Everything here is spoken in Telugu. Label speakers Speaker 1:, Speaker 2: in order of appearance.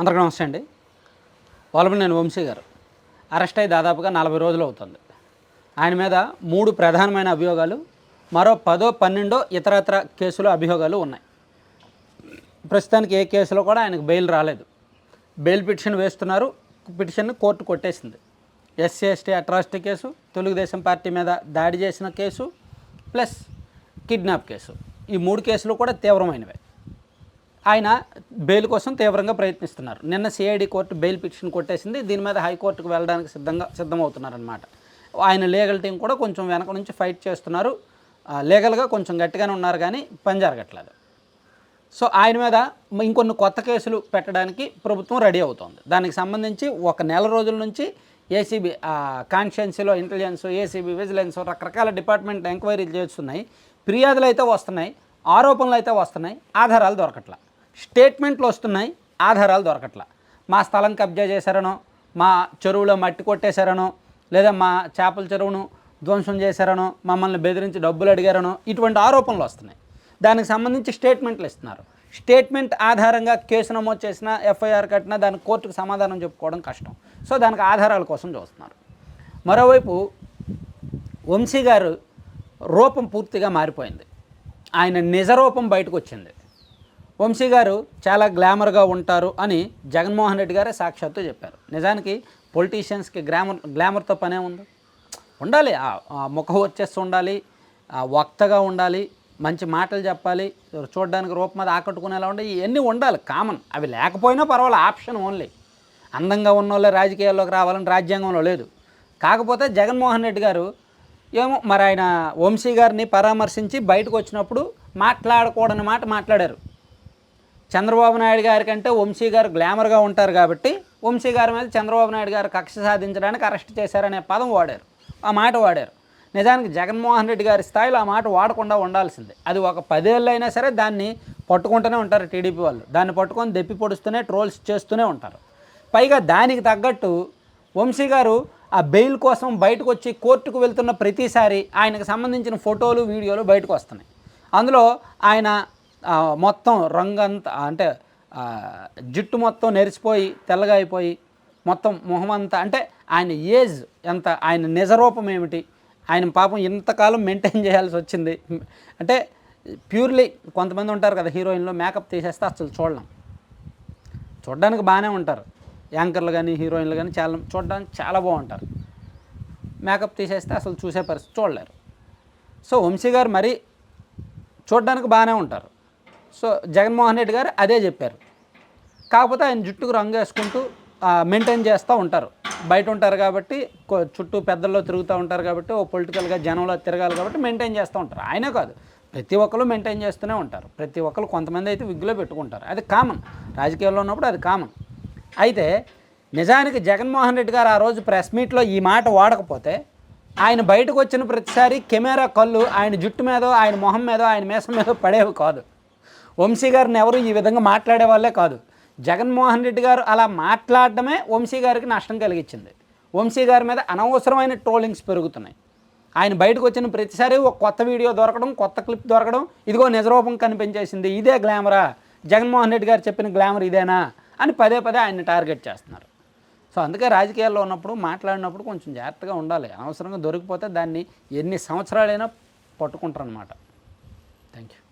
Speaker 1: అందరికీ నమస్తే అండి. నేను వంశీ గారు. అరెస్ట్ అయ్యి దాదాపుగా నలభై రోజులు అవుతుంది. ఆయన మీద మూడు ప్రధానమైన అభియోగాలు మరో పదో పన్నెండో ఇతరత్ర కేసులు అభియోగాలు ఉన్నాయి. ప్రస్తుతానికి ఏ కేసులో కూడా ఆయనకు బెయిల్ రాలేదు. బెయిల్ పిటిషన్ వేస్తున్నారు. పిటిషన్ కోర్టు కొట్టేసింది. SC ST atrocity case Telugu Desam party మీద దాడి చేసిన కేసు ప్లస్ కిడ్నాప్ కేసు. ఈ మూడు కేసులు కూడా తీవ్రమైనవే. ఆయన బెయిల్ కోసం తీవ్రంగా ప్రయత్నిస్తున్నారు. నిన్న సిఐడి కోర్టు బెయిల్ పిటిషన్ కొట్టేసింది. దీని మీద హైకోర్టుకు వెళ్ళడానికి సిద్ధంగా సిద్ధమవుతున్నారనమాట ఆయన లీగల్ టీం కూడా కొంచెం వెనక నుంచి ఫైట్ చేస్తున్నారు. లీగల్గా కొంచెం గట్టిగానే ఉన్నారు కానీ పని జరగట్లేదు. సో ఆయన మీద ఇంకొన్ని కొత్త కేసులు పెట్టడానికి ప్రభుత్వం రెడీ అవుతోంది. దానికి సంబంధించి ఒక నెల రోజుల నుంచి ఏసీబీ కాన్షియన్సీలో ఇంటెలిజెన్స్ ఏసీబీ విజిలెన్స్ రకరకాల డిపార్ట్మెంట్ ఎంక్వైరీలు చేస్తున్నాయి. ఫిర్యాదులు అయితే వస్తున్నాయి. ఆరోపణలు అయితే వస్తున్నాయి. ఆధారాలు దొరకట్లా. స్టేట్మెంట్లు వస్తున్నాయి ఆధారాలు దొరకట్ల. మా స్థలం కబ్జా చేశారనో మా చెరువులో మట్టి కొట్టేశారనో లేదా మా చేపల చెరువును ధ్వంసం చేశారనో మమ్మల్ని బెదిరించి డబ్బులు అడిగారనో ఇటువంటి ఆరోపణలు వస్తున్నాయి. దానికి సంబంధించి స్టేట్మెంట్లు ఇస్తున్నారు. స్టేట్మెంట్ ఆధారంగా కేసు నమోదు చేసిన ఎఫ్ఐఆర్ కట్టినా దానికి కోర్టుకు సమాధానం చెప్పుకోవడం కష్టం. సో దానికి ఆధారాల కోసం చూస్తున్నారు. మరోవైపు వంశీ గారు రూపం పూర్తిగా మారిపోయింది. ఆయన నిజ రూపం బయటకు వచ్చింది. వంశీ గారు చాలా గ్లామర్గా ఉంటారు అని జగన్మోహన్ రెడ్డి గారే సాక్షాత్తు చెప్పారు. నిజానికి పొలిటీషియన్స్కి గ్లామర్ గ్లామర్తో పనే ఉంది. ఉండాలి ముఖ వచ్చేసి ఉండాలి వక్తగా ఉండాలి మంచి మాటలు చెప్పాలి చూడడానికి రూపం మీద ఆకట్టుకునేలా ఉండాలి ఇవన్నీ ఉండాలి కామన్. అవి లేకపోయినా పర్వాలేదు ఆప్షన్ ఓన్లీ. అందంగా ఉన్న వాళ్ళే రాజకీయాల్లోకి రావాలని రాజ్యాంగంలో లేదు. కాకపోతే జగన్మోహన్ రెడ్డి గారు ఏమో మరి ఆయన వంశీ గారిని పరామర్శించి బయటకు వచ్చినప్పుడు మాట్లాడకూడని మాట మాట్లాడారు. చంద్రబాబు నాయుడు గారి కంటే వంశీ గారు గ్లామర్గా ఉంటారు కాబట్టి వంశీ గారి మీద చంద్రబాబు నాయుడు గారు కక్ష సాధించడానికి అరెస్ట్ చేశారనే పదం వాడారు. ఆ మాట వాడారు. నిజానికి జగన్మోహన్ రెడ్డి గారి స్థాయిలో ఆ మాట వాడకుండా ఉండాల్సిందే. అది ఒక పదేళ్ళు అయినా సరే దాన్ని పట్టుకుంటూనే ఉంటారు టీడీపీ వాళ్ళు. దాన్ని పట్టుకొని దెప్పి పొడుస్తూనే ట్రోల్స్ చేస్తూనే ఉంటారు. పైగా దానికి తగ్గట్టు వంశీ గారు ఆ బెయిల్ కోసం బయటకు వచ్చి కోర్టుకు వెళ్తున్న ప్రతిసారి ఆయనకు సంబంధించిన ఫోటోలు వీడియోలు బయటకు వస్తున్నాయి. అందులో ఆయన మొత్తం రంగంతా అంటే జుట్టు మొత్తం నెరిసిపోయి తెల్లగా అయిపోయి మొత్తం మొహం అంతా అంటే ఆయన ఏజ్ ఎంత ఆయన నిజరూపం ఏమిటి ఆయన పాపం ఇంతకాలం మెయింటైన్ చేయాల్సి వచ్చింది. అంటే ప్యూర్లీ కొంతమంది ఉంటారు కదా హీరోయిన్లో మేకప్ తీసేస్తే అసలు చూడలేం. చూడడానికి బాగానే ఉంటారు. యాంకర్లు కానీ హీరోయిన్లు కానీ చాలా చూడడానికి చాలా బాగుంటారు. మేకప్ తీసేస్తే అసలు చూసే పరిస్థితి చూడలేరు. సో వంశీ గారు మరీ చూడడానికి బాగానే ఉంటారు. సో జగన్మోహన్ రెడ్డి గారు అదే చెప్పారు. కాకపోతే ఆయన జుట్టుకు రంగు వేసుకుంటూ మెయింటైన్ చేస్తూ ఉంటారు. బయట ఉంటారు కాబట్టి చుట్టూ పెద్దల్లో తిరుగుతూ ఉంటారు కాబట్టి ఓ పొలిటికల్గా జనంలో తిరగాలి కాబట్టి మెయింటైన్ చేస్తూ ఉంటారు. ఆయనే కాదు ప్రతి ఒక్కరు మెయింటైన్ చేస్తూనే ఉంటారు. ప్రతి ఒక్కరు కొంతమంది అయితే విగ్గులో పెట్టుకుంటారు. అది కామన్ రాజకీయాల్లో ఉన్నప్పుడు అది కామన్ అయితే నిజానికి జగన్మోహన్ రెడ్డి గారు ఆ రోజు ప్రెస్ మీట్లో ఈ మాట వాడకపోతే ఆయన బయటకు వచ్చిన ప్రతిసారి కెమెరా కళ్ళు ఆయన జుట్టు మీదో ఆయన మొహం మీదో ఆయన మీసం మీదో పడేవి కాదు. వంశీ గారిని ఎవరు ఈ విధంగా మాట్లాడే వాళ్ళే కాదు. జగన్మోహన్ రెడ్డి గారు అలా మాట్లాడటమే వంశీ గారికి నష్టం కలిగించింది. వంశీ గారి మీద అనవసరమైన ట్రోలింగ్స్ పెరుగుతున్నాయి. ఆయన బయటకు వచ్చిన ప్రతిసారి ఒక కొత్త వీడియో దొరకడం కొత్త క్లిప్ దొరకడం ఇదిగో నిజరూపం కనిపించేసింది. ఇదే గ్లామరా. జగన్మోహన్ రెడ్డి గారు చెప్పిన గ్లామర్ ఇదేనా అని పదే పదే ఆయన్ని టార్గెట్ చేస్తున్నారు. సో అందుకే రాజకీయాల్లో ఉన్నప్పుడు మాట్లాడినప్పుడు కొంచెం జాగ్రత్తగా ఉండాలి. అనవసరంగా దొరికిపోతే దాన్ని ఎన్ని సంవత్సరాలైనా పట్టుకుంటారనమాట థ్యాంక్ యూ